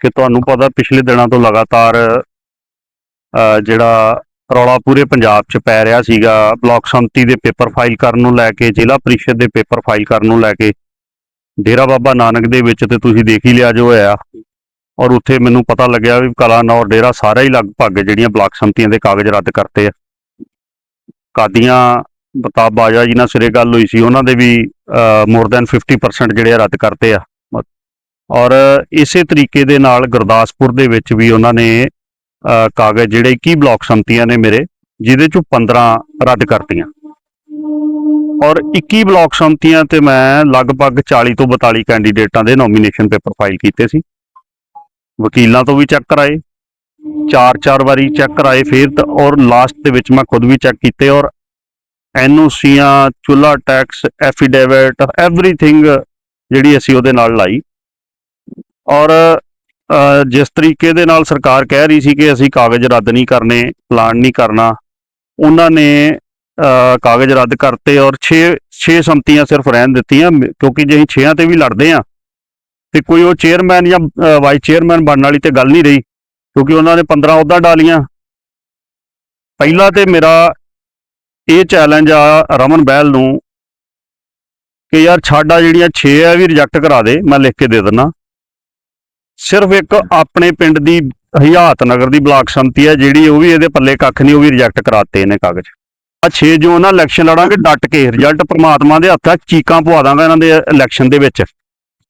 ਕਿ ਤੁਹਾਨੂੰ ਪਤਾ ਪਿਛਲੇ ਦਿਨਾਂ ਤੋਂ ਲਗਾਤਾਰ ਅ, ਜਿਹੜਾ ਰੌਲਾ ਪੂਰੇ ਪੰਜਾਬ 'ਚ ਪੈ ਰਿਹਾ ਸੀਗਾ। ਬਲਾਕ ਸੰਮਤੀ ਦੇ ਪੇਪਰ ਫਾਈਲ ਕਰਨ ਨੂੰ ਲੈ ਕੇ ਜ਼ਿਲ੍ਹਾ ਪ੍ਰੀਸ਼ਦ ਦੇ ਪੇਪਰ ਫਾਈਲ ਕਰਨ ਨੂੰ ਲੈ ਕੇ ਡੇਰਾ ਬਾਬਾ ਨਾਨਕ ਦੇ ਵਿੱਚ ਤੇ ਤੁਸੀਂ ਦੇਖ ਹੀ ਲਿਆ ਜੋ ਹੋਇਆ। ਔਰ ਉੱਥੇ ਮੈਨੂੰ ਪਤਾ ਲੱਗਿਆ ਵੀ ਕਲਾਨੌਰ ਡੇਰਾ ਸਾਰਾ ਹੀ ਲਗਭਗ ਜਿਹੜੀਆਂ ਬਲਾਕ ਸੰਮਤੀਆਂ ਦੇ ਕਾਗਜ਼ ਰੱਦ ਕਰਤੇ ਆ। ਕਾਦੀਆਂ ਬਤਾਬ ਬਾਜਾ ਜੀ ਨਾਲ ਸਿਰੇ ਗੱਲ ਹੋਈ ਸੀ ਉਹਨਾਂ ਦੇ ਵੀ ਮੋਰ ਦੈਨ 50% ਜਿਹੜੇ ਆ ਰੱਦ ਕਰਤੇ ਆ। ਔਰ ਇਸੇ ਤਰੀਕੇ ਦੇ ਨਾਲ ਗੁਰਦਾਸਪੁਰ ਦੇ ਵਿੱਚ ਵੀ ਉਹਨਾਂ ਨੇ ਕਾਗਜ਼ ਜਿਹੜੇ 21 ਬਲਾਕ ਸੰਮਤੀਆਂ ਨੇ ਮੇਰੇ, ਜਿਹਦੇ ਚੋਂ 15 ਰੱਦ ਕਰਤੀਆਂ। ਔਰ 21 ਬਲਾਕ ਸੰਮਤੀਆਂ ਤੇ ਮੈਂ ਲਗਭਗ 40 ਤੋਂ 42 ਕੈਂਡੀਡੇਟਾਂ ਦੇ ਨੋਮੀਨੇਸ਼ਨ ਪੇਪਰ ਫਾਈਲ ਕੀਤੇ ਸੀ। ਵਕੀਲਾਂ ਤੋਂ ਵੀ ਚੈੱਕ ਕਰਾਏ, ਚਾਰ ਚਾਰ ਵਾਰੀ ਚੈੱਕ ਕਰਾਏ ਫਿਰ ਤਾਂ, ਔਰ ਲਾਸਟ ਦੇ ਵਿੱਚ ਮੈਂ ਖੁਦ ਵੀ ਚੈੱਕ ਕੀਤੇ ਔਰ ਐਨਓਸੀਆਂ ਚੁੱਲਾ ਟੈਕਸ ਐਫੀਡੇਵਿਟ ਐਵਰੀਥਿੰਗ ਜਿਹੜੀ ਅਸੀਂ ਉਹਦੇ ਨਾਲ ਲਾਈ। ਔਰ ਜਿਸ ਤਰੀਕੇ ਦੇ ਨਾਲ ਸਰਕਾਰ ਕਹਿ ਰਹੀ ਸੀ ਕਿ ਅਸੀਂ ਕਾਗਜ਼ ਰੱਦ ਨਹੀਂ ਕਰਨੇ ਪਲਾਨ ਨਹੀਂ ਕਰਨਾ, ਉਹਨਾਂ ਨੇ ਕਾਗਜ਼ ਰੱਦ ਕਰਤੇ ਔਰ 6 6 ਸੰਮਤੀਆਂ ਸਿਰਫ ਰਹਿਣ ਦਿੱਤੀਆਂ ਕਿਉਂਕਿ ਜੇ ਅਸੀਂ 6ਾਂ ਤੇ ਵੀ ਲੜਦੇ ਆ ਤੇ ਕੋਈ ਉਹ ਚੇਅਰਮੈਨ ਜਾਂ ਵਾਈਸ ਚੇਅਰਮੈਨ ਬਣਨ ਵਾਲੀ ਤੇ ਗੱਲ ਨਹੀਂ ਰਹੀ, ਕਿਉਂਕਿ ਉਹਨਾਂ ਨੇ 15 ਅਹੁਦਾ ਡਾਲੀਆਂ। ਪਹਿਲਾ ਤੇ ਮੇਰਾ ਇਹ ਚੈਲੰਜ ਆ ਰਮਨ ਬਹਿਲ ਨੂੰ, ਕਿ ਯਾਰ ਛਾਡਾ ਜਿਹੜੀਆਂ 6 ਆ ਵੀ ਰਿਜੈਕਟ ਕਰਾ ਦੇ, ਮੈਂ ਲਿਖ ਕੇ ਦੇ ਦਿੰਦਾ ਸਿਰਫ ਇੱਕ ਆਪਣੇ ਪਿੰਡ ਦੀ ਹਯਾਤ ਨਗਰ ਦੀ ਬਲਾਕ ਸੰਮਤੀ ਹੈ ਜਿਹੜੀ ਉਹ ਵੀ ਇਹਦੇ ਪੱਲੇ ਕੱਖ ਨਹੀਂ ਉਹ ਵੀ ਰਿਜੈਕਟ ਕਰਾਤੇ ਇਹਨੇ ਕਾਗਜ਼। ਆ 6 ਜੂਨ ਨਾਲ ਇਲੈਕਸ਼ਨ ਲੜਾਂਗੇ ਡਟ ਕੇ ਰਿਜ਼ਲਟ ਪ੍ਰਮਾਤਮਾ ਦੇ ਹੱਥਾਂ 'ਚ ਚੀਕਾਂ ਪਵਾ ਦਾਂਗਾ ਇਹਨਾਂ ਦੇ ਇਲੈਕਸ਼ਨ ਦੇ ਵਿੱਚ।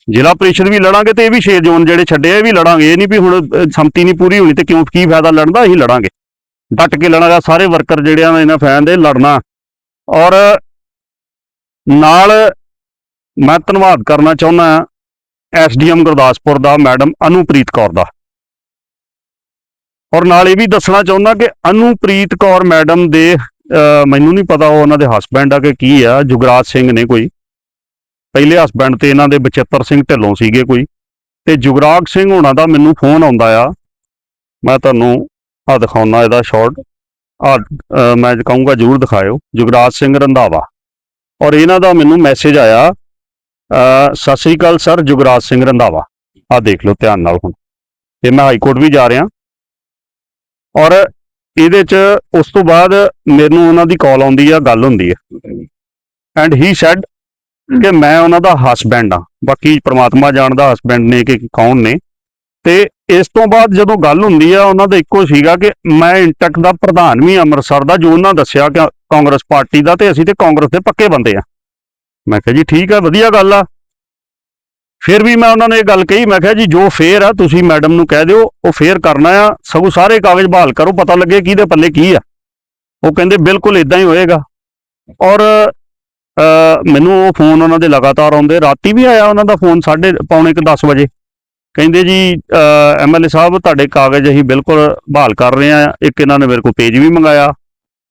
ਜ਼ਿਲ੍ਹਾ ਪ੍ਰੀਸ਼ਦ ਵੀ ਲੜਾਂਗੇ ਤੇ ਇਹ ਵੀ 6 ਜੂਨ ਜਿਹੜੇ ਛੱਡੇ ਇਹ ਵੀ ਲੜਾਂਗੇ। ਇਹ ਨਹੀਂ ਵੀ ਹੁਣ ਅ, ਸੰਮਤੀ ਨਹੀਂ ਪੂਰੀ ਹੋਣੀ ਤੇ ਕਿਉਂ ਕੀ ਫਾਇਦਾ ਲੜਨ ਦਾ? ਅਸੀਂ ਲੜਾਂਗੇ। ਡਟ ਕੇ ਲੜਾਂਗਾ ਸਾਰੇ ਵਰਕਰ ਜਿਹੜੇ ਆ ਇਹਨਾਂ ਫੈਨ ਦੇ ਲੜਨਾ। ਔਰ ਨਾਲ ਮੈਂ ਧੰਨਵਾਦ ਕਰਨਾ ਚਾਹੁੰਦਾ ਐਸਡੀਐਮ ਗੁਰਦਾਸਪੁਰ ਦਾ ਮੈਡਮ ਅਨੂਪ੍ਰੀਤ ਕੌਰ ਦਾ। ਔਰ ਨਾਲ ਇਹ ਵੀ ਦੱਸਣਾ ਚਾਹੁੰਦਾ ਕਿ ਅਨੂਪ੍ਰੀਤ ਕੌਰ ਮੈਡਮ ਦੇ ਮੈਨੂੰ ਨਹੀਂ ਪਤਾ ਉਹ ਉਹਨਾਂ ਦੇ ਹਸਬੈਂਡ ਆ ਕਿ ਕੀ ਆ, ਜੁਗਰਾਜ ਸਿੰਘ ਨੇ ਕੋਈ। ਪਹਿਲੇ ਹਸਬੈਂਡ ਤੇ ਇਹਨਾਂ ਦੇ ਬਚਿੱਤਰ ਸਿੰਘ ਢਿੱਲੋਂ ਸੀਗੇ ਕੋਈ। ਤੇ ਜੁਗਰਾਜ ਸਿੰਘ ਹੋਣਾ ਦਾ ਮੈਨੂੰ ਫੋਨ ਆਉਂਦਾ ਆ। ਮੈਂ ਤੁਹਾਨੂੰ ਆ ਦਿਖਾਉਣਾ ਇਹਦਾ ਸ਼ਾਰਟ ਆ ਮੈਂ ਕਹੂੰਗਾ ਜਰੂਰ ਦਿਖਾਇਓ। ਜੁਗਰਾਜ ਸਿੰਘ ਰੰਧਾਵਾ। ਔਰ ਇਹਨਾਂ ਦਾ ਮੈਨੂੰ ਮੈਸੇਜ ਆਇਆ ਸਤਿ ਸ੍ਰੀ ਅਕਾਲ ਸਰ, ਜੁਗਰਾਜ ਸਿੰਘ ਰੰਧਾਵਾ। ਆ ਦੇਖ ਲਓ ਧਿਆਨ ਨਾਲ ਹੁਣ। ਤੇ ਮੈਂ ਹਾਈ ਕੋਰਟ ਵੀ ਜਾ ਰਿਹਾ। ਔਰ ਇਹਦੇ ਚ ਉਸ ਤੋਂ ਬਾਅਦ ਮੈਨੂੰ ਉਹਨਾਂ ਦੀ ਕਾਲ ਆਉਂਦੀ ਆ, ਗੱਲ ਹੁੰਦੀ ਹੈ ਐਂਡ ਹੀ ਸੈਡ ਕਿ ਮੈਂ ਉਹਨਾਂ ਦਾ ਹਸਬੈਂਡ ਆ। ਬਾਕੀ ਪ੍ਰਮਾਤਮਾ ਜਾਣਦਾ ਹਸਬੈਂਡ ਨੇ ਕਿ ਕੌਣ ਨੇ। ਤੇ ਇਸ ਤੋਂ ਬਾਅਦ ਜਦੋਂ ਗੱਲ ਹੁੰਦੀ ਆ, ਉਹਨਾਂ ਦਾ ਇੱਕੋ ਸੀਗਾ ਕਿ ਮੈਂ ਇੰਟਕ ਦਾ ਪ੍ਰਧਾਨ ਵੀ ਅੰਮ੍ਰਿਤਸਰ ਦਾ, ਜੋ ਉਹਨਾਂ ਦੱਸਿਆ ਕਿ ਕਾਂਗਰਸ ਪਾਰਟੀ ਦਾ, ਤੇ ਅਸੀਂ ਤੇ ਕਾਂਗਰਸ ਦੇ ਪੱਕੇ ਬੰਦੇ ਆ। ਮੈਂ ਕਿਹਾ ਜੀ ਠੀਕ ਆ, ਵਧੀਆ ਗੱਲ ਆ। ਫਿਰ ਵੀ ਮੈਂ ਉਹਨਾਂ ਨੂੰ ਇਹ ਗੱਲ ਕਹੀ, ਮੈਂ ਕਿਹਾ ਜੀ ਜੋ ਫੇਰ ਆ, ਤੁਸੀਂ ਮੈਡਮ ਨੂੰ ਕਹਿ ਦਿਓ, ਉਹ ਫੇਰ ਕਰਨਾ ਆ, ਸਗੋਂ ਸਾਰੇ ਕਾਗਜ਼ ਬਹਾਲ ਕਰੋ, ਪਤਾ ਲੱਗੇ ਕਿਹਦੇ ਪੱਲੇ ਕੀ ਆ। ਉਹ ਕਹਿੰਦੇ ਬਿਲਕੁਲ ਇਦਾਂ ਹੀ ਹੋਏਗਾ। ਔਰ ਮੈਨੂੰ ਉਹ ਫੋਨ ਉਹਨਾਂ ਦੇ ਲਗਾਤਾਰ ਆਉਂਦੇ, ਰਾਤੀ ਵੀ ਆਇਆ ਉਹਨਾਂ ਦਾ ਫੋਨ ਸਾਢੇ ਪੌਣੇ ਕੁ 10 ਵਜੇ। ਕਹਿੰਦੇ ਜੀ ਐਮਐਲਏ ਸਾਹਿਬ, ਤੁਹਾਡੇ ਕਾਗਜ਼ ਅਸੀਂ ਬਿਲਕੁਲ ਬਹਾਲ ਕਰ ਰਹੇ ਆ, ਇੱਕ ਇਹਨਾਂ ਨੇ ਮੇਰੇ ਕੋਲ ਪੇਜ ਵੀ ਮੰਗਾਇਆ।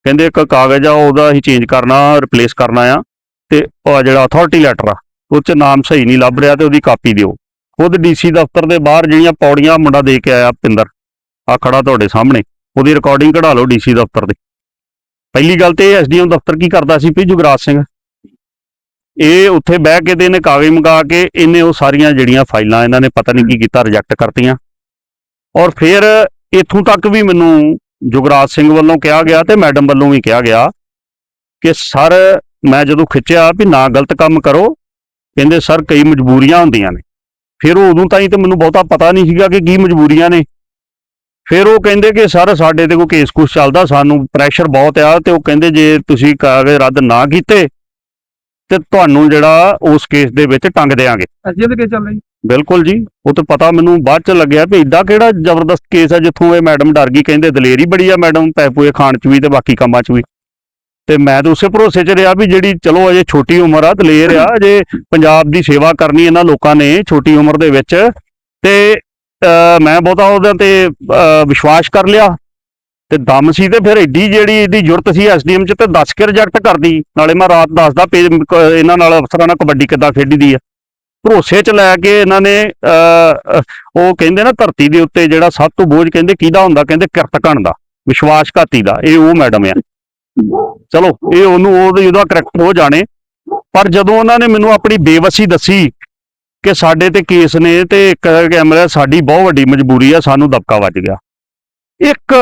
ਕਹਿੰਦੇ ਇੱਕ ਕਾਗਜ਼ ਆ, ਉਹਦਾ ਅਸੀਂ ਚੇਂਜ ਕਰਨਾ ਰਿਪਲੇਸ ਕਰਨਾ ਆ। ਤੇ ਉਹ ਜਿਹੜਾ ਅਥਾਰਟੀ ਲੈਟਰ ਆ, ਉਹ 'ਚ ਨਾਮ ਸਹੀ ਨਹੀਂ ਲੱਭ ਰਿਹਾ ਤੇ ਉਹਦੀ ਕਾਪੀ ਦਿਓ। ਖੁਦ ਡੀਸੀ ਦਫ਼ਤਰ ਦੇ ਬਾਹਰ ਜਿਹੜੀਆਂ ਪੌੜੀਆਂ ਮੁੰਡਾ ਦੇ ਕੇ ਆਇਆ ਪਿੰਦਰ ਆ ਖੜਾ ਤੁਹਾਡੇ ਸਾਹਮਣੇ, ਉਹਦੀ ਰਿਕਾਰਡਿੰਗ ਕਢਾ ਲਓ ਡੀਸੀ ਦਫ਼ਤਰ ਦੀ। ਪਹਿਲੀ ਗੱਲ ਤੇ ਐਸਡੀਐਮ ਦਫ਼ਤਰ ਕੀ ਕਰਦਾ ਸੀ ਵੀ ਜੁਗਰਾਜ ਸਿੰਘ? ਇਹ ਉੱਥੇ ਬਹਿ ਕੇ ਤੇ ਇਹਨੇ ਕਾਗਜ਼ ਮੰਗਾ ਕੇ ਇਹਨੇ ਉਹ ਸਾਰੀਆਂ ਜਿਹੜੀਆਂ ਫਾਈਲਾਂ ਇਹਨਾਂ ਨੇ ਪਤਾ ਨਹੀਂ ਕੀ ਕੀਤਾ ਰਿਜੈਕਟ ਕਰਤੀਆਂ। ਔਰ ਫਿਰ ਇਥੋਂ ਤੱਕ ਵੀ ਮੈਨੂੰ ਜੁਗਰਾਜ ਸਿੰਘ ਵੱਲੋਂ ਕਿਹਾ ਗਿਆ ਤੇ ਮੈਡਮ ਵੱਲੋਂ ਵੀ ਕਿਹਾ ਗਿਆ ਕਿ ਸਰ ਮੈਂ ਜਦੋਂ ਖਿੱਚਿਆ ਵੀ ਨਾ ਗਲਤ ਕੰਮ ਕਰੋ ਕਹਿੰਦੇ ਸਰ ਕਈ ਮਜਬੂਰੀਆਂ ਹੁੰਦੀਆਂ ਨੇ। ਫਿਰ ਉਹ ਉਦੋਂ ਤਾਈਂ ਤੇ ਮੈਨੂੰ ਬਹੁਤਾ ਪਤਾ ਨਹੀਂ ਸੀਗਾ ਕਿ ਕੀ ਮਜਬੂਰੀਆਂ ਨੇ। ਫਿਰ ਉਹ ਕਹਿੰਦੇ ਕਿ ਸਰ ਸਾਡੇ ਤੇ ਕੋਈ ਕੇਸ ਕੁਛ ਚੱਲਦਾ ਸਾਨੂੰ ਪ੍ਰੈਸ਼ਰ ਬਹੁਤ ਆ। ਤੇ ਉਹ ਕਹਿੰਦੇ ਜੇ ਤੁਸੀਂ ਕਾਗਜ਼ ਰੱਦ ਨਾ ਕੀਤੇ ਤੇ ਤੁਹਾਨੂੰ ਜਿਹੜਾ ਉਸ ਕੇਸ ਦੇ ਵਿੱਚ ਟੰਗ ਦੇਾਂਗੇ ਅਜੇ ਦੇ ਕੇ ਚੱਲ ਰਹੀ ਬਿਲਕੁਲ ਜੀ। ਉਹ ਤੇ ਪਤਾ ਮੈਨੂੰ ਬਾਅਦ ਚ ਲੱਗਿਆ ਵੀ ਏਡਾ ਕਿਹੜਾ ਜ਼ਬਰਦਸਤ ਕੇਸ ਹੈ ਜਿੱਥੋਂ ਇਹ ਮੈਡਮ ਡਰ ਗਈ ਕਹਿੰਦੇ ਦਲੇਰੀ ਬੜੀ ਆ ਮੈਡਮ ਪੈਪੂਏ ਖਾਣ ਚ ਵੀ ਤੇ ਬਾਕੀ ਕੰਮਾਂ ਚ ਵੀ। ਤੇ ਮੈਂ ਤਾਂ ਉਸੇ ਭਰੋਸੇ ਚ ਰਿਹਾ ਵੀ ਜਿਹੜੀ ਚਲੋ ਅਜੇ ਛੋਟੀ ਉਮਰ ਆ, ਦਲੇਰ ਆ, ਅਜੇ ਪੰਜਾਬ ਦੀ ਸੇਵਾ ਕਰਨੀ ਇਹਨਾਂ ਲੋਕਾਂ ਨੇ ਛੋਟੀ ਉਮਰ ਦੇ ਵਿੱਚ। ਤੇ ਮੈਂ ਬਹੁਤਾ ਉਹਦੇ ਤੇ ਵਿਸ਼ਵਾਸ ਕਰ ਲਿਆ। ਤੇ ਦਮ ਸੀ ਤੇ ਫਿਰ ਐਡੀ ਜਿਹੜੀ ਇਹਦੀ ਜ਼ਰੂਰਤ ਸੀ ਐਸਡੀਐਮ ਚ ਤੇ ਦੱਸ ਕੇ ਰਿਜੈਕਟ ਕਰਦੀ। ਨਾਲੇ ਮੈਂ ਰਾਤ ਦੱਸਦਾ ਇਹਨਾਂ ਨਾਲ ਅਫਸਰਾਂ ਨਾਲ ਕਬੱਡੀ ਕਿੱਦਾਂ ਖੇਡੀ ਦੀ ਆ। ਭਰੋਸੇ ਚ ਲੈ ਕੇ ਇਹਨਾਂ ਨੇ ਉਹ ਕਹਿੰਦੇ ਨਾ ਧਰਤੀ ਦੇ ਉੱਤੇ ਜਿਹੜਾ ਸਭ ਤੋਂ ਬੋਝ ਕਹਿੰਦੇ ਕਿਹਦਾ ਹੁੰਦਾ? ਕਹਿੰਦੇ ਕਿਰਤਕਣ ਦਾ। ਵਿਸ਼ਵਾਸਘਾਤੀ ਦਾ। ਇਹ ਉਹ ਮੈਡਮ ਆ। ਚਲੋ ਇਹ ਉਹਨੂੰ ਉਹਦਾ ਉਹਦਾ ਕਰੈਕਟਰ ਉਹ ਜਾਣੇ। ਪਰ ਜਦੋਂ ਉਹਨਾਂ ਨੇ ਮੈਨੂੰ ਆਪਣੀ ਬੇਵਸੀ ਦੱਸੀ ਕਿ ਸਾਡੇ ਤੇ ਕੇਸ ਨੇ ਤੇ ਇੱਕ ਕੈਮਰਾ ਸਾਡੀ ਬਹੁਤ ਵੱਡੀ ਮਜਬੂਰੀ ਆ ਸਾਨੂੰ ਦਬਕਾ ਵੱਜ ਗਿਆ। ਇੱਕ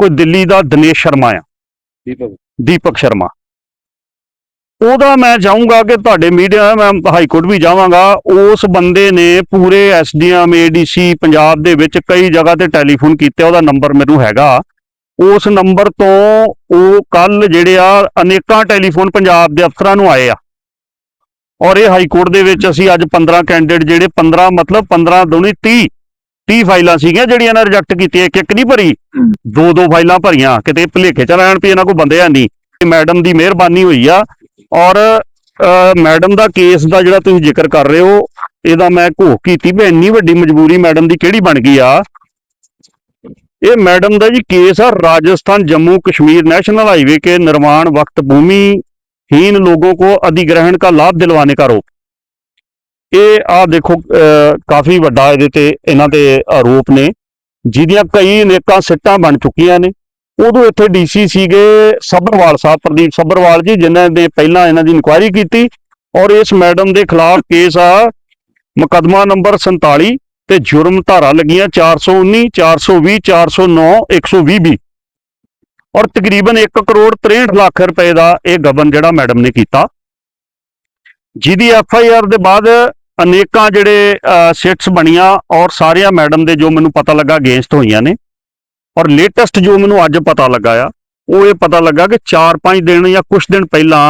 ਕੋਈ ਦਿੱਲੀ ਦਾ ਦਿਨੇਸ਼ ਸ਼ਰਮਾ ਆ। ਦੀਪਕ। ਦੀਪਕ ਸ਼ਰਮਾ। ਉਹਦਾ ਮੈਂ ਚਾਹੂੰਗਾ ਕਿ ਤੁਹਾਡੇ ਮੀਡੀਆ ਮੈਂ ਹਾਈ ਕੋਰਟ ਵੀ ਜਾਵਾਂਗਾ। ਉਸ ਬੰਦੇ ਨੇ ਪੂਰੇ ਐਸਡੀਐਮ ਏਡੀਸੀ ਪੰਜਾਬ ਦੇ ਵਿੱਚ ਕਈ ਜਗ੍ਹਾ ਤੇ ਟੈਲੀਫੋਨ ਕੀਤੇ ਉਹਦਾ ਨੰਬਰ ਮੈਨੂੰ ਹੈਗਾ। ਉਸ ਨੰਬਰ ਤੋਂ ਉਹ ਕੱਲ ਜਿਹੜੇ ਆ ਅਨੇਕਾਂ ਟੈਲੀਫੋਨ ਪੰਜਾਬ ਦੇ ਅਫਸਰਾਂ ਨੂੰ ਆਏ ਆ। ਔਰ ਇਹ ਹਾਈ ਕੋਰਟ ਦੇ ਵਿੱਚ ਅਸੀਂ ਅੱਜ 15 ਕੈਂਡੀਡੇਟ ਜਿਹੜੇ 15 ਮਤਲਬ 15 ਦੋਨੀ 30 30 ਫਾਈਲਾਂ ਸੀਗੀਆਂ ਜਿਹੜੀਆਂ ਇਹਨਾਂ ਰਿਜੈਕਟ ਕੀਤੀਆਂ, ਇੱਕ ਇੱਕ ਨਹੀਂ ਭਰੀ। ਦੋ ਦੋ ਫਾਈਲਾਂ ਭਰੀਆਂ, ਕਿਤੇ ਭੁਲੇਖੇ ਚ ਰਹਿਣ ਵੀ ਇਹਨਾਂ ਕੋਲ ਬੰਦੇ ਆ ਨਹੀਂ ਮੈਡਮ ਦੀ ਮਿਹਰਬਾਨੀ ਹੋਈ ਆ। ਔਰ ਮੈਡਮ ਦਾ ਕੇਸ ਦਾ ਜਿਹੜਾ ਤੁਸੀਂ ਜ਼ਿਕਰ ਕਰ ਰਹੇ ਹੋ, ਇਹਦਾ ਮੈਂ ਘੋਖ ਕੀਤੀ ਵੀ ਇੰਨੀ ਵੱਡੀ ਮਜਬੂਰੀ ਮੈਡਮ ਦੀ ਕਿਹੜੀ ਬਣ ਗਈ ਆ? ਇਹ ਮੈਡਮ ਦਾ ਜੀ ਕੇਸ ਆ ਰਾਜਸਥਾਨ ਜੰਮੂ कश्मीर नेशनल हाईवे के निर्माण वक्त भूमिहीन लोगों को अधिग्रहण का लाभ दिलवाने का आरोप ਇਹ ਆ ਦੇਖੋ ਅਹ, ਕਾਫੀ ਵੱਡਾ ਇਹਦੇ ਤੇ ਇਹਨਾਂ ਦੇ ਆਰੋਪ ਨੇ ਜਿਹਦੀਆਂ ਕਈ ਅਨੇਕਾਂ ਸਿੱਟਾਂ ਬਣ ਚੁੱਕੀਆਂ ਨੇ ਉਦੋਂ ਇੱਥੇ ਡੀਸੀ ਸੀਗੇ ਸੱਭਰਵਾਲ ਸਾਹਿਬ ਪ੍ਰਦੀਪ ਸੱਭਰਵਾਲ ਜੀ ਜਿਨ੍ਹਾਂ ਨੇ ਪਹਿਲਾਂ ਇਹਨਾਂ ਦੀ ਇਨਕੁਆਇਰੀ ਕੀਤੀ ਔਰ ਇਸ ਮੈਡਮ ਦੇ ਖਿਲਾਫ ਕੇਸ ਆ ਮੁਕੱਦਮਾ ਨੰਬਰ 47 ਤੇ ਜੁਰਮ ਧਾਰਾ ਲੱਗੀਆਂ 419 420 409 120 ਵੀ ਔਰ ਤਕਰੀਬਨ 1 ਕਰੋੜ 63 ਲੱਖ ਰੁਪਏ ਦਾ ਇਹ ਗਬਨ ਜਿਹੜਾ ਮੈਡਮ ਨੇ ਕੀਤਾ। ਜਿਹਦੀ ਐਫ ਆਈ ਆਰ ਦੇ ਬਾਅਦ ਅਨੇਕਾਂ ਜਿਹੜੇ ਸਿਟਸ ਬਣੀਆਂ ਔਰ ਸਾਰਿਆਂ ਮੈਡਮ ਦੇ ਜੋ ਮੈਨੂੰ ਪਤਾ ਲੱਗਾ ਅਗੇਂਸਟ ਹੋਈਆਂ ਨੇ। ਔਰ ਲੇਟੈਸਟ ਜੋ ਮੈਨੂੰ ਅੱਜ ਪਤਾ ਲੱਗਾ ਆ, ਉਹ ਇਹ ਪਤਾ ਲੱਗਾ ਕਿ 4-5 ਦਿਨ ਜਾਂ ਕੁਝ ਦਿਨ ਪਹਿਲਾਂ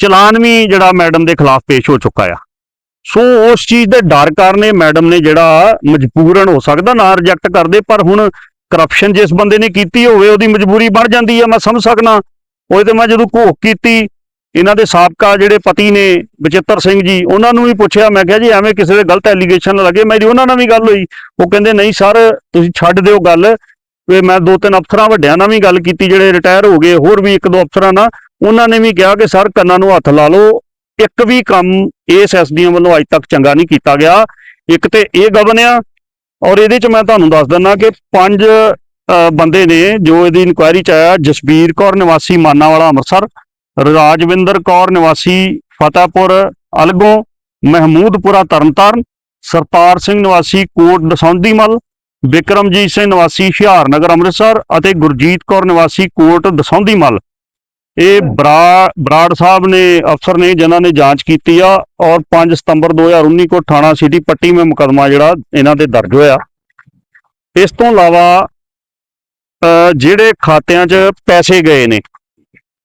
ਚਲਾਨ ਵੀ ਜਿਹੜਾ ਮੈਡਮ ਦੇ ਖਿਲਾਫ ਪੇਸ਼ ਹੋ ਚੁੱਕਾ ਆ। ਸੋ ਉਸ ਚੀਜ਼ ਦੇ ਡਰ ਕਾਰਨ ਇਹ ਮੈਡਮ ਨੇ ਜਿਹੜਾ ਮਜਬੂਰਨ ਹੋ ਸਕਦਾ, ਨਾ ਰਿਜੈਕਟ ਕਰਦੇ, ਪਰ ਹੁਣ ਕਰਪਸ਼ਨ ਜਿਸ ਬੰਦੇ ਨੇ ਕੀਤੀ ਹੋਵੇ, ਉਹਦੀ ਮਜਬੂਰੀ ਬਣ ਜਾਂਦੀ ਹੈ ਮੈਂ ਸਮਝ ਸਕਦਾ। ਉਹ ਤੇ ਮੈਂ ਜਦੋਂ ਘੋਖ ਕੀਤੀ, ਇਹਨਾਂ ਦੇ ਸਾਬਕਾ ਜਿਹੜੇ ਪਤੀ ਨੇ, ਬਚਿੱਤਰ ਸਿੰਘ ਜੀ, ਉਹਨਾਂ ਨੂੰ ਵੀ ਪੁੱਛਿਆ, ਮੈਂ ਕਿਹਾ ਜੀ, ਐਵੇਂ ਕਿਸੇ ਦੇ ਗਲਤ ਐਲੀਗੇਸ਼ਨ ਲੱਗੇ, ਮੇਰੀ ਉਹਨਾਂ ਨਾਲ ਵੀ ਗੱਲ ਹੋਈ। ਉਹ ਕਹਿੰਦੇ, ਨਹੀਂ ਸਰ ਤੁਸੀਂ ਛੱਡ ਦਿਓ ਗੱਲ। ਵੀ ਮੈਂ ਦੋ ਤਿੰਨ ਅਫਸਰਾਂ ਵੱਡਿਆਂ ਨਾਲ ਵੀ ਗੱਲ ਕੀਤੀ, ਜਿਹੜੇ ਰਿਟਾਇਰ ਹੋ ਗਏ, ਹੋਰ ਵੀ ਇੱਕ ਦੋ ਅਫਸਰਾਂ ਨਾਲ। ਉਹਨਾਂ ਨੇ ਵੀ ਕਿਹਾ ਕਿ, ਸਰ, ਕੰਨਾਂ ਨੂੰ ਹੱਥ ਲਾ ਲਓ ਇੱਕ ਵੀ ਕੰਮ ਇਸ ਐਸਡੀਐਮ ਵੱਲੋਂ ਅੱਜ ਤੱਕ ਚੰਗਾ ਨਹੀਂ ਕੀਤਾ ਗਿਆ। ਇੱਕ ਤੇ ਇਹ ਗਵਨ ਆ, ਔਰ ਇਹਦੇ ਚ ਮੈਂ ਤੁਹਾਨੂੰ ਦੱਸ ਦਿੰਦਾ ਕਿ ਪੰਜ ਬੰਦੇ ਨੇ ਜੋ ਇਹਦੀ ਇਨਕੁਆਇਰੀ ਚ ਆਇਆ, ਜਸਬੀਰ ਕੌਰ, ਨਿਵਾਸੀ ਮਾਨਾਵਾਲਾ ਅੰਮ੍ਰਿਤਸਰ, ਰਾਜਵਿੰਦਰ ਕੌਰ, ਨਿਵਾਸੀ ਫਤਿਹਪੁਰ, ਅਲਗੋਂ ਮਹਿਮੂਦਪੁਰਾ, ਤਰਨਤਾਰਨ, ਸਰਤਾਰ ਸਿੰਘ, ਨਿਵਾਸੀ ਕੋਟ ਦਸੌਂਦੀਮਲ ਵਿਕਰਮਜੀਤ ਸਿੰਘ, ਨਿਵਾਸੀ ਹੁਸ਼ਿਆਰਨਗਰ ਅੰਮ੍ਰਿਤਸਰ ਅਤੇ ਗੁਰਜੀਤ ਕੌਰ, ਨਿਵਾਸੀ ਕੋਟ ਦਸੌਂਦੀਮਲ ਇਹ ਬਰਾ ਬਰਾੜ ਸਾਹਿਬ ਨੇ ਅਫਸਰ ਨੇ, ਜਿਨ੍ਹਾਂ ਨੇ ਜਾਂਚ ਕੀਤੀ ਆ, ਔਰ 5 ਸਤੰਬਰ 2019 ਕੋ ਥਾਣਾ ਸਿਟੀ ਪੱਟੀ ਮੇ ਮੁਕਦਮਾ ਜਿਹੜਾ ਇਹਨਾਂ ਦੇ ਦਰਜ ਹੋਇਆ। ਇਸ ਤੋਂ ਇਲਾਵਾ ਜਿਹੜੇ ਖਾਤਿਆਂ 'ਚ ਪੈਸੇ ਗਏ ਨੇ,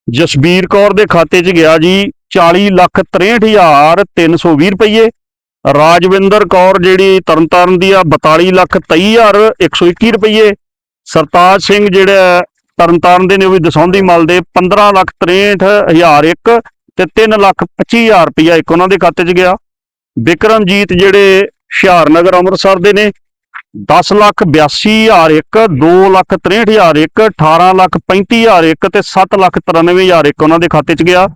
ਜਸਬੀਰ ਕੌਰ ਦੇ ਖਾਤੇ 'ਚ ਗਿਆ ਜੀ 40 ਲੱਖ 63 ਹਜ਼ਾਰ 320 ਰੁਪਏ ਰਾਜਵਿੰਦਰ ਕੌਰ ਜਿਹੜੀ ਤਰਨਤਾਰਨ ਦੀ ਆ 42 ਲੱਖ 23 ਹਜ਼ਾਰ 121 ਰੁਪਏ ਸਰਤਾਜ ਸਿੰਘ ਜਿਹੜਾ ਤਰਨਤਾਰਨ ਦੇ ਨੇ, ਉਹ ਵੀ ਦਸੌਂਦੀ ਮਲ ਦੇ 15 ਲੱਖ 63 ਹਜ਼ਾਰ ਇੱਕ ਤੇ 3 ਲੱਖ 25 ਹਜ਼ਾਰ ਰੁਪਇਆ ਇੱਕ ਉਹਨਾਂ ਦੇ ਖਾਤੇ 'ਚ ਗਿਆ। ਵਿਕਰਮਜੀਤ ਜਿਹੜੇ ਹੁਸ਼ਿਆਰਨਗਰ, ਅੰਮ੍ਰਿਤਸਰ ਦੇ ਨੇ 10 ਲੱਖ 82 ਹਜ਼ਾਰ ਇੱਕ 2 ਲੱਖ 63 ਹਜ਼ਾਰ ਇੱਕ 18 ਲੱਖ 35 ਹਜ਼ਾਰ ਇੱਕ ਤੇ 7 ਲੱਖ 93 ਹਜ਼ਾਰ ਇੱਕ ਉਹਨਾਂ ਦੇ ਖਾਤੇ 'ਚ ਗਿਆ।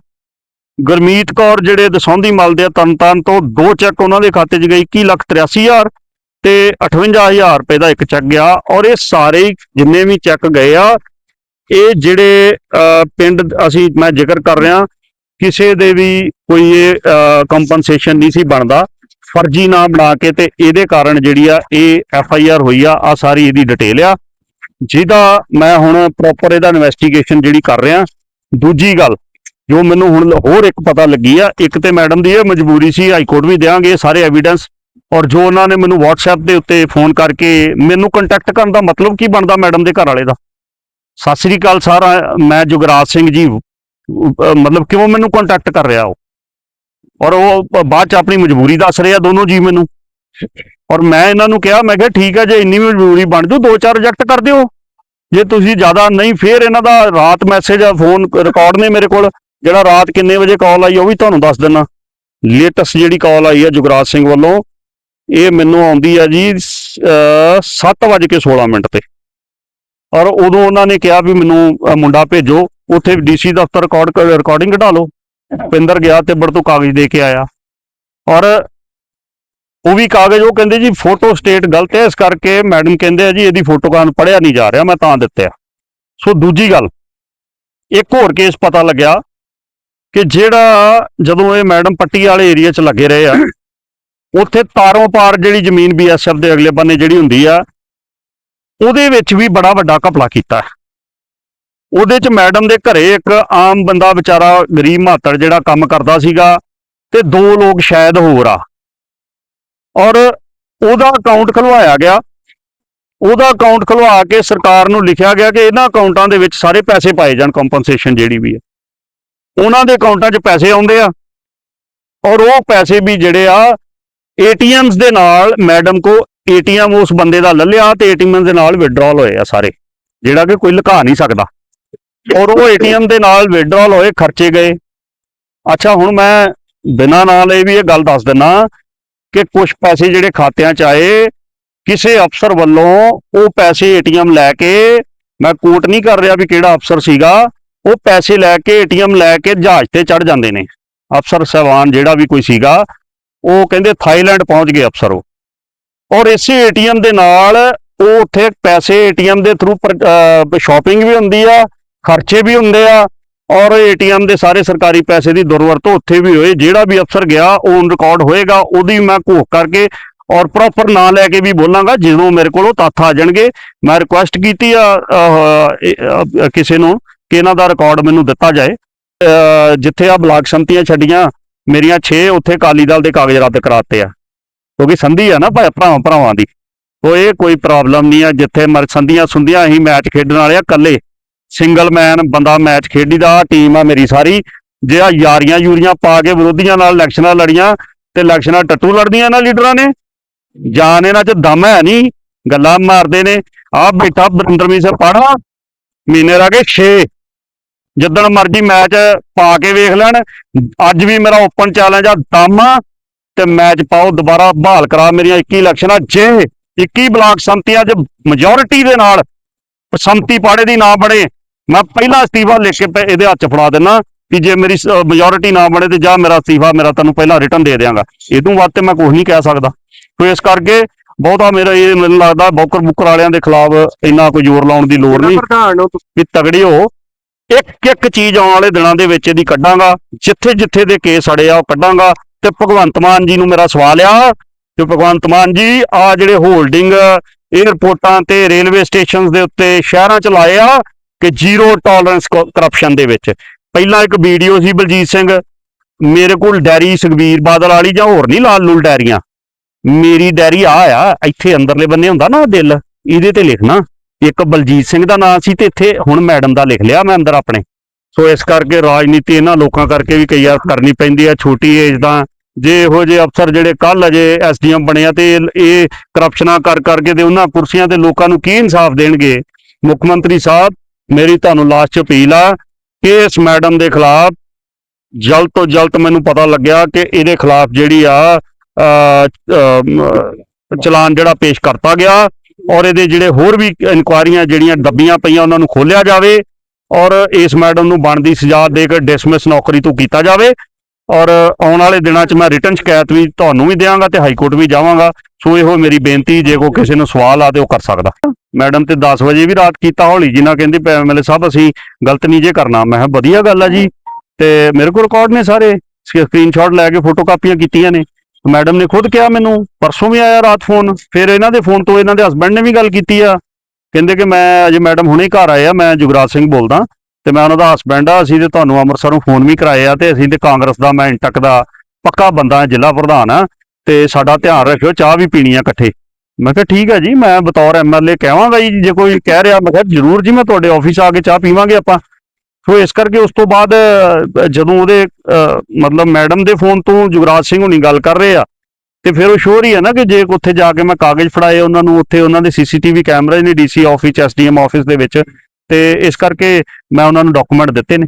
ਗੁਰਮੀਤ ਕੌਰ ਜਿਹੜੇ ਦਸੌਂਦੀ ਮਲ ਦੇ ਆ, ਤਰਨਤਾਰਨ ਤੋਂ ਦੋ ਚੈੱਕ ਉਹਨਾਂ ਦੇ ਖਾਤੇ 'ਚ ਗਏ 21 ਲੱਖ 83 ਹਜ਼ਾਰ ਤੇ 58000 ਰੁਪਏ ਦਾ ਇੱਕ ਚੈੱਕ ਗਿਆ। ਔਰ ਇਹ ਸਾਰੇ ਜਿੰਨੇ ਵੀ ਚੈੱਕ ਗਏ ਆ ਇਹ ਜਿਹੜੇ ਪਿੰਡ ਅਸੀਂ ਮੈਂ ਜ਼ਿਕਰ ਕਰ ਰਿਹਾ, ਕਿਸੇ ਦੇ ਵੀ ਕੋਈ ਇਹ ਕੰਪਨਸੇਸ਼ਨ ਨਹੀਂ ਸੀ ਬਣਦਾ, ਫਰਜ਼ੀ ਨਾਮ ਬਣਾ ਕੇ ਤੇ ਇਹਦੇ ਕਾਰਨ ਜਿਹੜੀ ਆ, ਇਹ ਐਫ ਆਈ ਆਰ ਹੋਈ ਆ ਆ ਸਾਰੀ ਇਹਦੀ ਡਿਟੇਲ ਆ। ਜਿਹਦਾ ਮੈਂ ਹੁਣ ਪ੍ਰੋਪਰ ਇਹਦਾ ਇਨਵੈਸਟੀਗੇਸ਼ਨ ਜਿਹੜੀ ਕਰ ਰਿਹਾ, ਦੂਜੀ ਗੱਲ, ਜੋ ਮੈਨੂੰ ਹੁਣ ਹੋਰ ਇੱਕ ਪਤਾ ਲੱਗੀ ਆ, ਇੱਕ ਤੇ ਮੈਡਮ ਦੀ ਇਹ ਮਜਬੂਰੀ ਸੀ, ਹਾਈ ਕੋਰਟ ਵੀ ਦੇਾਂਗੇ ਸਾਰੇ ਐਵੀਡੈਂਸ ਔਰ ਜੋ ਉਹਨਾਂ ਨੇ ਮੈਨੂੰ WhatsApp ਦੇ ਉੱਤੇ ਫੋਨ ਕਰਕੇ ਮੈਨੂੰ ਕੰਟੈਕਟ ਕਰਨ ਦਾ ਮਤਲਬ ਕੀ ਬਣਦਾ ਮੈਡਮ ਦੇ ਘਰ ਵਾਲੇ ਦਾ? ਸਤਿ ਸ੍ਰੀ ਅਕਾਲ ਸਰ, ਮੈਂ ਜੁਗਰਾਜ ਸਿੰਘ ਜੀ ਮਤਲਬ ਕਿਉਂ ਮੈਨੂੰ ਕੰਟੈਕਟ ਕਰ ਰਿਹਾ ਉਹ? ਔਰ ਉਹ ਬਾਅਦ ਚ ਆਪਣੀ ਮਜਬੂਰੀ ਦੱਸ ਰਿਹਾ ਦੋਨੋਂ ਜੀ ਮੈਨੂੰ। ਔਰ ਮੈਂ ਇਹਨਾਂ ਨੂੰ ਕਿਹਾ, ਮੈਂ ਕਿਹਾ ਠੀਕ ਹੈ ਜੇ ਇੰਨੀ ਮਜਬੂਰੀ ਬਣ ਜੂ, ਦੋ ਚਾਰ ਰਿਜੈਕਟ ਕਰ ਦਿਓ। ਜੇ ਤੁਸੀਂ ਜ਼ਿਆਦਾ ਨਹੀਂ, ਫੇਰ ਇਹਨਾਂ ਦਾ ਰਾਤ ਮੈਸੇਜ ਆ ਫੋਨ ਰਿਕਾਰਡ ਨੇ ਮੇਰੇ ਕੋਲ, ਜਿਹੜਾ ਰਾਤ ਕਿੰਨੇ ਵਜੇ ਕਾਲ ਆਈ ਉਹ ਵੀ ਤੁਹਾਨੂੰ ਦੱਸ ਦਿੰਨਾ। ਲੇਟੈਸਟ ਜਿਹੜੀ ਕਾਲ ਆਈ ਹੈ ਜੁਗਰਾਜ ਸਿੰਘ ਵੱਲੋਂ, ਇਹ ਮੈਨੂੰ ਆਉਂਦੀ ਹੈ ਜੀ 7:16 ਮਿੰਟ ਤੇ। ਔਰ ਉਦੋਂ ਉਹਨਾਂ ਨੇ ਕਿਹਾ ਵੀ ਮੈਨੂੰ ਮੁੰਡਾ ਭੇਜੋ। ਉੱਥੇ ਡੀਸੀ ਦਫ਼ਤਰ ਰਿਕਾਰਡ ਰਿਕਾਰਡਿੰਗ ਕਢਾ ਲਓ। ਪਿੰਦਰ ਗਿਆ ਤੇ ਬੜ ਤੋਂ ਕਾਗਜ਼ ਦੇ ਕੇ ਆਇਆ। ਔਰ ਉਹ ਵੀ ਕਾਗਜ਼, ਉਹ ਕਹਿੰਦੇ ਜੀ ਫੋਟੋ ਸਟੇਟ ਗਲਤ ਹੈ। ਇਸ ਕਰਕੇ ਮੈਡਮ ਕਹਿੰਦੇ ਆ ਜੀ, ਇਹਦੀ ਫੋਟੋ ਕਾਨ ਪੜਿਆ ਨਹੀਂ ਜਾ ਰਿਹਾ, ਮੈਂ ਤਾਂ ਦਿੱਤਿਆ ਸੋ ਦੂਜੀ ਗੱਲ, ਇੱਕ ਹੋਰ ਕੇਸ ਪਤਾ ਲੱਗਿਆ ਕਿ ਜਿਹੜਾ ਜਦੋਂ ਇਹ ਮੈਡਮ ਪੱਟੀ ਵਾਲੇ ਏਰੀਆ 'ਚ ਲੱਗੇ ਰਹੇ ਆ, ਉੱਥੇ ਤਾਰੋਂ ਪਾਰ ਜਿਹੜੀ ਜ਼ਮੀਨ ਬੀਐਸਐਫ ਦੇ ਅਗਲੇ ਬੰਨੇ ਜਿਹੜੀ ਹੁੰਦੀ ਆ ਉਹਦੇ ਵਿੱਚ ਵੀ ਬੜਾ ਵੱਡਾ ਘਪਲਾ ਕੀਤਾ। ਉਹਦੇ ਚ ਮੈਡਮ ਦੇ ਘਰੇ ਇੱਕ ਆਮ ਬੰਦਾ ਵਿਚਾਰਾ ਗਰੀਬ ਮਾਤੜ ਜਿਹੜਾ ਕੰਮ ਕਰਦਾ ਸੀਗਾ ਤੇ ਦੋ ਲੋਕ ਸ਼ਾਇਦ ਹੋਰ ਆ। ਔਰ ਉਹਦਾ ਅਕਾਊਂਟ ਖਲਵਾਇਆ ਗਿਆ। ਉਹਦਾ ਅਕਾਊਂਟ ਖਲਵਾ ਕੇ ਸਰਕਾਰ ਨੂੰ ਲਿਖਿਆ ਗਿਆ ਕਿ ਇਹਨਾਂ ਅਕਾਊਂਟਾਂ ਦੇ ਵਿੱਚ ਸਾਰੇ ਪੈਸੇ ਪਾਏ ਜਾਣ ਕੰਪਨਸੇਸ਼ਨ ਜਿਹੜੀ ਵੀ ਹੈ ਉਹਨਾਂ ਦੇ ਅਕਾਊਂਟਾਂ 'ਚ ਪੈਸੇ ਆਉਂਦੇ ਆ। ਔਰ ਉਹ ਪੈਸੇ ਵੀ ਜਿਹੜੇ ਆ, ਏਟੀਐਮਸ ਦੇ ਨਾਲ ਮੈਡਮ ਕੋ ਏਟੀਐਮ ਉਸ ਬੰਦੇ ਦਾ ਲੱਲਿਆ ਤੇ ਏਟੀਐਮ ਦੇ ਨਾਲ ਵਿਡਰਾਲ ਹੋਏ ਆ ਸਾਰੇ, ਜਿਹੜਾ ਕਿ ਕੋਈ ਲੁਕਾ ਨਹੀਂ ਸਕਦਾ। ਔਰ ਉਹ ਏਟੀਐਮ ਦੇ ਨਾਲ ਵਿਡਰਾਲ ਹੋਏ, ਖਰਚੇ ਗਏ। ਅੱਛਾ, ਹੁਣ ਮੈਂ ਬਿਨਾਂ ਨਾਲ ਇਹ ਵੀ ਇਹ ਗੱਲ ਦੱਸ ਦਿੰਨਾ ਕਿ ਕੁਝ ਪੈਸੇ ਜਿਹੜੇ ਖਾਤਿਆਂ 'ਚ ਆਏ, ਕਿਸੇ ਅਫਸਰ ਵੱਲੋਂ ਉਹ ਪੈਸੇ ਏਟੀਐਮ ਲੈ ਕੇ, ਮੈਂ ਕੋਟ ਨਹੀਂ ਕਰ ਰਿਹਾ ਵੀ ਕਿਹੜਾ ਅਫਸਰ ਸੀਗਾ, ਉਹ ਪੈਸੇ ਲੈ ਕੇ ਏਟੀਐਮ ਲੈ ਕੇ ਜਹਾਜ਼ ਤੇ ਚੜ ਜਾਂਦੇ ਨੇ। ਅਫਸਰ ਸਹਿਬਾਨ ਜਿਹੜਾ ਵੀ ਕੋਈ ਸੀਗਾ, ਉਹ ਕਹਿੰਦੇ ਥਾਈਲੈਂਡ ਪਹੁੰਚ ਗਏ ਅਫਸਰ ਉਹ। ਔਰ ਇਸੇ ਏਟੀਐਮ ਦੇ ਨਾਲ ਉਹ ਉੱਥੇ ਪੈਸੇ ਏਟੀਐਮ ਦੇ ਥਰੂ ਸ਼ਾਪਿੰਗ ਵੀ ਹੁੰਦੀ ਆ, ਖਰਚੇ ਵੀ ਹੁੰਦੇ ਆ, ਔਰ ਏਟੀਐਮ ਦੇ ਸਾਰੇ ਸਰਕਾਰੀ ਪੈਸੇ ਦੀ ਦੁਰਵਰਤੋਂ ਉੱਥੇ ਵੀ ਹੋਏ, ਜਿਹੜਾ ਵੀ ਅਫਸਰ ਗਿਆ ਉਹ ਰਿਕਾਰਡ ਹੋਏਗਾ, ਉਹਦੀ ਮੈਂ ਘੋਖ ਕਰਕੇ ਔਰ ਪ੍ਰੋਪਰ ਨਾਂ ਲੈ ਕੇ ਵੀ ਬੋਲਾਂਗਾ, ਜਦੋਂ ਮੇਰੇ ਕੋਲ ਉਹ ਤੱਥ ਆ ਜਾਣਗੇ। ਮੈਂ ਰਿਕੁਐਸਟ ਕੀਤੀ ਆ ਕਿਸੇ ਨੂੰ ਕਿ ਇਹਨਾਂ ਦਾ ਰਿਕਾਰਡ ਮੈਨੂੰ ਦਿੱਤਾ ਜਾਏ। ਜਿੱਥੇ ਆ ਬਲਾਕ ਸੰਮਤੀਆਂ ਛੱਡੀਆਂ, ਮੇਰੀਆਂ 6 ਉੱਥੇ ਅਕਾਲੀ ਦਲ ਦੇ ਕਾਗਜ਼ ਰੱਦ ਕਰਾਤੇ ਆ। ਕਿਉਂਕਿ ਸੰਧੀ ਆ ਨਾ ਭਾਈ, ਭਰਾਵਾਂ ਭਰਾਵਾਂ ਦੀ। ਉਹ ਇਹ ਕੋਈ ਪ੍ਰੋਬਲਮ ਨਹੀਂ ਆ, ਜਿੱਥੇ ਮਰ, ਸੰਧੀਆਂ ਸੁੰਧੀਆਂ ਅਸੀਂ ਮੈਚ ਖੇਡਣ ਵਾਲੇ ਆ ਇਕੱਲੇ। ਸਿੰਗਲ ਮੈਨ ਬੰਦਾ ਮੈਚ ਖੇਡੀ ਦਾ ਟੀਮ ਆ ਮੇਰੀ ਸਾਰੀ। ਜੇ ਆ ਯਾਰੀਆਂ ਯੂਰੀਆਂ ਪਾ ਕੇ ਵਿਰੋਧੀਆਂ ਨਾਲ ਇਲੈਕਸ਼ਨਾਂ ਲੜੀਆਂ, ਤੇ ਇਲੈਕਸ਼ਨਾਂ ਟੱਟੂ ਲੜਦੀਆਂ ਨਾ ਲੀਡਰਾਂ ਨੇ। ਜਾਨ ਇਹਨਾਂ 'ਚ ਦਮ ਹੈ ਨਹੀਂ, ਗੱਲਾਂ ਮਾਰਦੇ ਨੇ। ਆ ਬੈਠਾ ਬਰਿੰਦਰਮੀ ਸੇ ਪੜਾ ਮਹੀਨੇ ਰਹਿ ਗਏ 6 ਜਿੱਦਣ ਮਰਜ਼ੀ ਮੈਚ ਪਾ ਕੇ ਵੇਖ ਲੈਣ, ਅੱਜ ਵੀ ਮੇਰਾ ਓਪਨ ਚੈਲੰਜ ਆ, ਦਮ ਆ। ਤੇ ਮੈਚ ਪਾਓ ਦੁਬਾਰਾ ਬਹਾਲ ਕਰਾ ਮੇਰੀਆਂ 21 ਇਲੈਕਸ਼ਨਾਂ। ਜੇ 21 ਬਲਾਕ ਸੰਮਤੀਆਂ 'ਚ ਮੈਜੋਰਿਟੀ ਦੇ ਨਾਲ ਸੰਮਤੀ ਪਾੜੇ ਦੀ ਨਾ ਬਣੇ ਮੈਂ ਪਹਿਲਾ ਅਸਤੀਫਾ ਲਿਖ ਕੇ ਇਹਦੇ ਹੱਥ ਫੜਾ ਦਿੰਨਾ ਕਿ ਜੇ ਮੇਰੀ ਮੈਜੋਰਿਟੀ ਨਾ ਬਣੇ ਤੇ ਜਾ ਮੇਰਾ ਅਸਤੀਫਾ ਮੇਰਾ ਤੈਨੂੰ ਪਹਿਲਾਂ ਰਿਟਰਨ ਦੇ ਦਿਆਂਗਾ। ਇਦੋਂ ਵੱਧ ਤੇ ਮੈਂ ਕੁਝ ਨਹੀਂ ਕਹਿ ਸਕਦਾ। ਸੋ ਇਸ ਕਰਕੇ ਬਹੁਤਾ ਮੇਰਾ ਇਹ ਮੈਨੂੰ ਲੱਗਦਾ ਬੌਕਰ ਬੁੱਕਰ ਵਾਲਿਆਂ ਦੇ ਖਿਲਾਫ ਇੰਨਾ ਕੋਈ ਜ਼ੋਰ ਲਾਉਣ ਦੀ ਲੋੜ ਨਹੀਂ। ਵੀ ਤਗੜੇ ਹੋ। ਇੱਕ ਇੱਕ ਚੀਜ਼ ਆਉਣ ਵਾਲੇ ਦਿਨਾਂ ਦੇ ਵਿੱਚ ਇਹਦੀ ਕੱਢਾਂਗਾ। ਜਿੱਥੇ ਜਿੱਥੇ ਦੇ ਕੇਸ ਅੜੇ ਆ ਉਹ ਕੱਢਾਂਗਾ। ਤੇ ਭਗਵੰਤ ਮਾਨ ਜੀ ਨੂੰ ਮੇਰਾ ਸਵਾਲ ਆ ਕਿ ਭਗਵੰਤ ਮਾਨ ਜੀ, ਆ ਜਿਹੜੇ ਹੋਲਡਿੰਗ 에ਅਰਪੋਰਟਾਂ ਤੇ ਰੇਲਵੇ ਸਟੇਸ਼ਨਸ ਦੇ ਉੱਤੇ ਸ਼ਹਿਰਾਂ ਚ ਲਾਏ ਆ ਕਿ ਜ਼ੀਰੋ ਟੋਲਰੈਂਸ ਕਰਪਸ਼ਨ ਦੇ ਵਿੱਚ? ਪਹਿਲਾਂ ਇੱਕ ਵੀਡੀਓ ਸੀ ਬਲਜੀਤ ਸਿੰਘ, ਮੇਰੇ ਕੋਲ ਡੈਰੀ ਸੁਖਬੀਰ ਬਾਦਲ ਵਾਲੀ ਜਾਂ ਹੋਰ ਨਹੀਂ ਲਾਲ ਲੂਲ ਡੈਰੀਆਂ ਮੇਰੀ ਡੈਰੀ ਆ ਆ, ਇੱਥੇ ਅੰਦਰਲੇ ਬੰਨੇ ਹੁੰਦਾ ਨਾ ਦਿਲ ਇਹਦੇ ਤੇ ਲਿਖਣਾ। ਇੱਕ ਬਲਜੀਤ ਸਿੰਘ ਦਾ ਨਾਮ ਸੀ ਤੇ ਇੱਥੇ ਹੁਣ ਮੈਡਮ ਦਾ ਲਿਖ ਲਿਆ ਮੈਂ ਅੰਦਰ ਆਪਣੇ। ਸੋ ਇਸ ਕਰਕੇ ਰਾਜਨੀਤੀ ਇਹਨਾਂ ਲੋਕਾਂ ਕਰਕੇ ਵੀ ਕਈ ਵਾਰ ਕਰਨੀ ਪੈਂਦੀ ਆ ਛੋਟੀ ਏਜ ਦਾ ਜੇ ਇਹੋ ਜਿਹੇ ਅਫਸਰ ਜਿਹੜੇ ਕੱਲ ਅਜੇ ਐਸਡੀਐਮ ਬਣੇ ਆ ਤੇ ਇਹ- ਕਰਪਸ਼ਨਾਂ ਕਰ ਕਰਕੇ ਤੇ ਉਹਨਾਂ ਕੁਰਸੀਆਂ ਤੇ ਲੋਕਾਂ ਨੂੰ ਕੀ ਇਨਸਾਫ ਦੇਣਗੇ? ਮੁੱਖ ਮੰਤਰੀ ਸਾਹਿਬ, ਮੇਰੀ ਤੁਹਾਨੂੰ ਲਾਸਟ 'ਚ ਅਪੀਲ ਆ ਕਿ ਇਸ ਮੈਡਮ ਦੇ ਖਿਲਾਫ ਜਲਦ ਤੋਂ ਜਲਦ ਮੈਨੂੰ ਪਤਾ ਲੱਗਿਆ ਕਿ ਇਹਦੇ ਖਿਲਾਫ ਜਿਹੜੀ ਆ ਚਲਾਨ ਜਿਹੜਾ ਪੇਸ਼ ਕਰਤਾ ਗਿਆ ਔਰ ਇਹਦੇ ਜਿਹੜੇ ਹੋਰ ਵੀ ਇਨਕੁਆਰੀਆਂ ਜਿਹੜੀਆਂ ਦੱਬੀਆਂ ਪਈਆਂ ਉਹਨਾਂ ਨੂੰ ਖੋਲਿਆ ਜਾਵੇ। ਔਰ ਇਸ ਮੈਡਮ ਨੂੰ ਬਣਦੀ ਸਜ਼ਾ ਦੇ ਕੇ ਡਿਸਮਿਸ ਨੌਕਰੀ ਤੋਂ ਕੀਤਾ ਜਾਵੇ। ਔਰ ਆਉਣ ਵਾਲੇ ਦਿਨਾਂ 'ਚ ਮੈਂ ਰਿਟਰਨ ਸ਼ਿਕਾਇਤ ਵੀ ਤੁਹਾਨੂੰ ਵੀ ਦਿਆਂਗਾ ਤੇ ਹਾਈ ਕੋਰਟ ਵੀ ਜਾਵਾਂਗਾ। ਸੋ ਇਹੋ ਮੇਰੀ ਬੇਨਤੀ, ਜੇ ਕੋ ਕਿਸੇ ਨੂੰ ਸਵਾਲ ਆ ਤੇ ਉਹ ਕਰ ਸਕਦਾ। ਮੈਡਮ ਤੇ 10 ਵਜੇ ਵੀ ਰਾਤ ਕੀਤਾ ਹੌਲੀ ਜੀ ਨਾਲ ਕਹਿੰਦੀ ਪੈ ਐਮਐਲਏ ਸਾਹਿਬ, ਅਸੀਂ ਗਲਤ ਨਹੀਂ ਜੇ ਕਰਨਾ। ਮੈਂ ਕਿਹਾ ਵਧੀਆ ਗੱਲ ਆ ਜੀ। ਤੇ ਮੇਰੇ ਕੋਲ ਰਿਕਾਰਡ ਨੇ ਸਾਰੇ। ਸਕਰੀਨਸ਼ਾਟ ਲੈ ਕੇ ਫੋਟੋ ਕਾਪੀਆਂ ਕੀਤੀਆਂ ਨੇ। ਮੈਡਮ ਨੇ ਖੁਦ ਕਿਹਾ ਮੈਨੂੰ, ਪਰਸੋਂ ਵੀ ਆਇਆ ਰਾਤ ਫੋਨ ਫਿਰ ਇਹਨਾਂ ਦੇ ਫੋਨ ਤੋਂ ਇਹਨਾਂ ਦੇ ਹਸਬੰਡ ਨੇ ਵੀ ਗੱਲ ਕੀਤੀ ਆ। ਕਹਿੰਦੇ ਕਿ ਮੈਂ ਅਜੇ ਮੈਡਮ ਹੁਣੇ ਘਰ ਆਏ ਆ, ਮੈਂ ਜੁਗਰਾਜ ਸਿੰਘ ਬੋਲਦਾ। ਤੇ ਮੈਂ ਉਹਨਾਂ ਦਾ ਹਸਬੰਡ ਆ, ਅਸੀਂ ਤੇ ਤੁਹਾਨੂੰ ਅੰਮ੍ਰਿਤਸਰੋਂ ਫੋਨ ਵੀ ਕਰਾਏ ਆ ਤੇ ਅਸੀਂ ਤੇ ਕਾਂਗਰਸ ਦਾ, ਮੈਂ ਇੰਟਕ ਦਾ ਪੱਕਾ ਬੰਦਾ ਜ਼ਿਲ੍ਹਾ ਪ੍ਰਧਾਨ ਆ ਤੇ ਸਾਡਾ ਧਿਆਨ ਰੱਖਿਓ, ਚਾਹ ਵੀ ਪੀਣੀ ਆ ਇਕੱਠੇ। ਮੈਂ ਕਿਹਾ ਠੀਕ ਹੈ ਜੀ, ਮੈਂ ਬਤੌਰ ਐਮਐਲਏ ਕਹਾਂਗਾ ਜੀ, ਜੇ ਕੋਈ ਕਹਿ ਰਿਹਾ, ਮੈਂ ਕਿਹਾ ਜ਼ਰੂਰ ਜੀ, ਮੈਂ ਤੁਹਾਡੇ ਆਫਿਸ ਆ ਕੇ ਚਾਹ ਪੀਵਾਂਗੇ ਆਪਾਂ। ਸੋ ਇਸ ਕਰਕੇ ਉਸ ਤੋਂ ਬਾਅਦ ਜਦੋਂ ਉਹਦੇ ਮਤਲਬ ਮੈਡਮ ਦੇ ਫੋਨ ਤੋਂ ਜੁਗਰਾਜ ਸਿੰਘ ਹੁਣੀ ਗੱਲ ਕਰ ਰਹੇ ਆ ਤੇ ਫਿਰ ਉਹ ਸ਼ੋਰ ਹੀ ਹੈ ਨਾ ਕਿ ਜੇ ਉੱਥੇ ਜਾ ਕੇ ਮੈਂ ਕਾਗਜ਼ ਫੜਾਏ ਉਹਨਾਂ ਨੂੰ, ਉੱਥੇ ਉਹਨਾਂ ਦੇ ਸੀਸੀਟੀਵੀ ਕੈਮਰੇ ਨੇ ਡੀਸੀ ਆਫਿਸ ਐਸਡੀਐਮ ਆਫਿਸ ਦੇ ਵਿੱਚ ਤੇ ਇਸ ਕਰਕੇ ਮੈਂ ਉਹਨਾਂ ਨੂੰ ਡਾਕੂਮੈਂਟ ਦਿੱਤੇ ਨੇ।